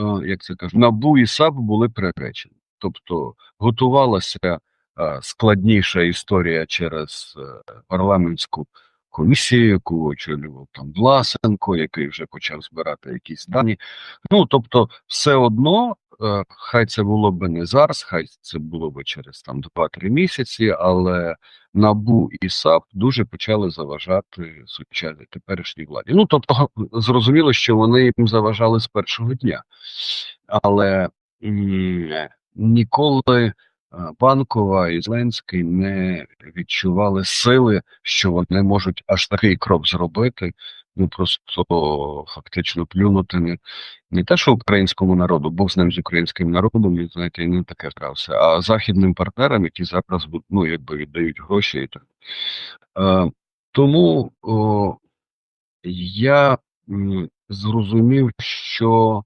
е, як це кажуть, НАБУ і САП були приречені. Тобто готувалася е, складніша історія через е, парламентську комісію, яку очолював там Власенко, який вже почав збирати якісь дані. Ну тобто, все одно, хай це було би не зараз, хай це було би через там 2-3 місяці, але НАБУ і САП дуже почали заважати сучасній теперішній владі. Ну тобто, зрозуміло, що вони їм заважали з першого дня, але ніколи е, Банкова і Зеленський не відчували сили, що вони можуть аж такий крок зробити. Ну просто фактично плюнути не, не те, що українському народу, Бог з ним з українським народом, він знаєте, і не таке грався, а західним партнерам, які зараз ну, якби віддають гроші і так. Е, тому о, я зрозумів, що